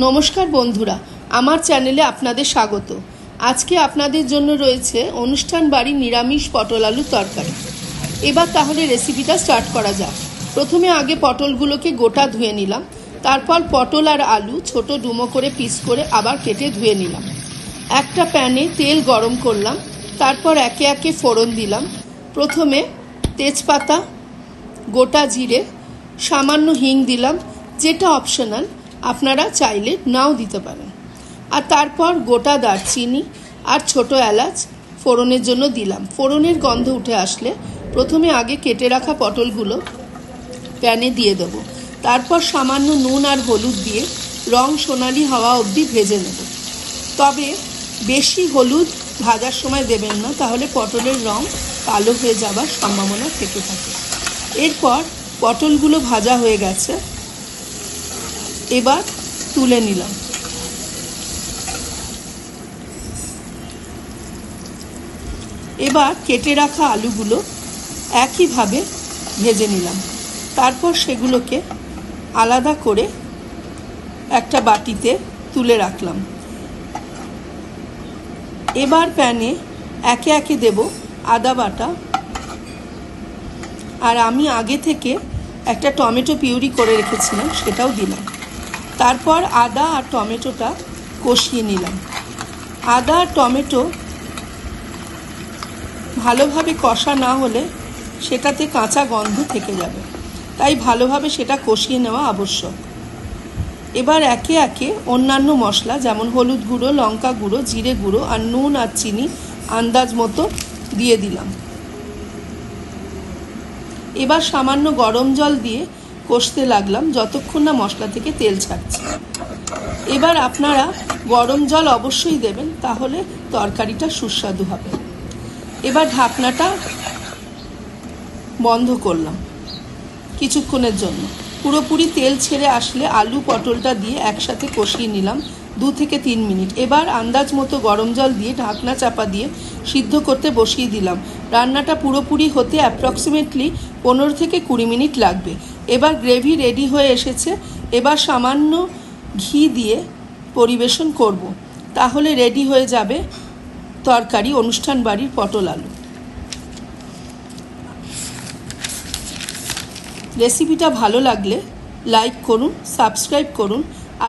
নমস্কার বন্ধুরা, আমার চ্যানেলে আপনাদের স্বাগত। আজকে আপনাদের জন্য রয়েছে অনুষ্ঠান বাড়ি নিরামিষ পটল আলু তরকারি। এবার তাহলে রেসিপিটা স্টার্ট করা যাক। প্রথমে আগে পটলগুলোকে গোটা ধুয়ে নিলাম, তারপর পটল আর আলু ছোট ডুমো করে পিস করে আবার কেটে ধুয়ে নিলাম। একটা প্যানে তেল গরম করলাম, তারপর একে একে ফোড়ন দিলাম। প্রথমে তেজপাতা, গোটা জিরে, সামান্য হিং দিলাম, যেটা অপশনাল আপনারা চাইলে নাও দিতে পারেন। আর তারপর গোটা দারচিনি আর ছোট এলাচ ফোড়নের জন্য দিলাম। ফোড়নের গন্ধ উঠে আসলে প্রথমে আগে কেটে রাখা পটলগুলো প্যানে দিয়ে দেবো। তারপর সামান্য নুন আর হলুদ দিয়ে রং সোনালি হওয়া অবধি ভেজে নেব। তবে বেশি হলুদ ভাজার সময় দেবেন না, তাহলে পটলের রং কালো হয়ে যাবার সম্ভাবনা থেকে থাকে। এরপর পটলগুলো ভাজা হয়ে গেছে। এবার তুলে নিলাম। এবার কেটে রাখা আলুগুলো একইভাবে ভেজে নিলাম। তারপর সেগুলোকে আলাদা করে একটা বাটিতে তুলে রাখলাম। এবার প্যানে একে একে দেব আদা বাটা। আর আমি আগে থেকে একটা টমেটো পিউরি করে রেখেছিলাম, সেটাও দিলাম। তারপর আদা আর টমেটোটা কষিয়ে নিলাম। আদা আর টমেটো ভালোভাবে কষা না হলে সেটাতে কাঁচা গন্ধ থেকে যাবে। তাই ভালোভাবে সেটা কষিয়ে নেওয়া আবশ্যক। এবার একে একে অন্যান্য মশলা যেমন হলুদ গুঁড়ো, লঙ্কা গুঁড়ো, জিরে গুঁড়ো আর নুন আর চিনি আন্দাজ মতো দিয়ে দিলাম। এবার সামান্য গরম জল দিয়ে কষতে লাগলাম যতক্ষণ না মশলা থেকে তেল ছাড়ছে। এবার আপনারা গরম জল অবশ্যই দেবেন, তাহলে তরকারিটা সুস্বাদু হবে। এবার ঢাকনাটা বন্ধ করলাম কিছুক্ষণের জন্য। পুরোপুরি তেল ছেড়ে আসলে আলু পটলটা দিয়ে একসাথে কষিয়ে নিলাম দু থেকে তিন মিনিট। এবার আন্দাজ মতো গরম জল দিয়ে ঢাকনা চাপা দিয়ে সিদ্ধ করতে বসিয়ে দিলাম। রান্নাটা পুরোপুরি হতে অ্যাপ্রক্সিমেটলি পনেরো থেকে কুড়ি মিনিট লাগবে। এবার গ্রেভি রেডি হয়ে এসেছে। এবার সামান্য ঘি দিয়ে পরিবেশন করব। তাহলে রেডি হয়ে যাবে তরকারি অনুষ্ঠান বাড়ির পটল আলু। রেসিপিটা ভালো লাগলে লাইক করুন সাবস্ক্রাইব করুন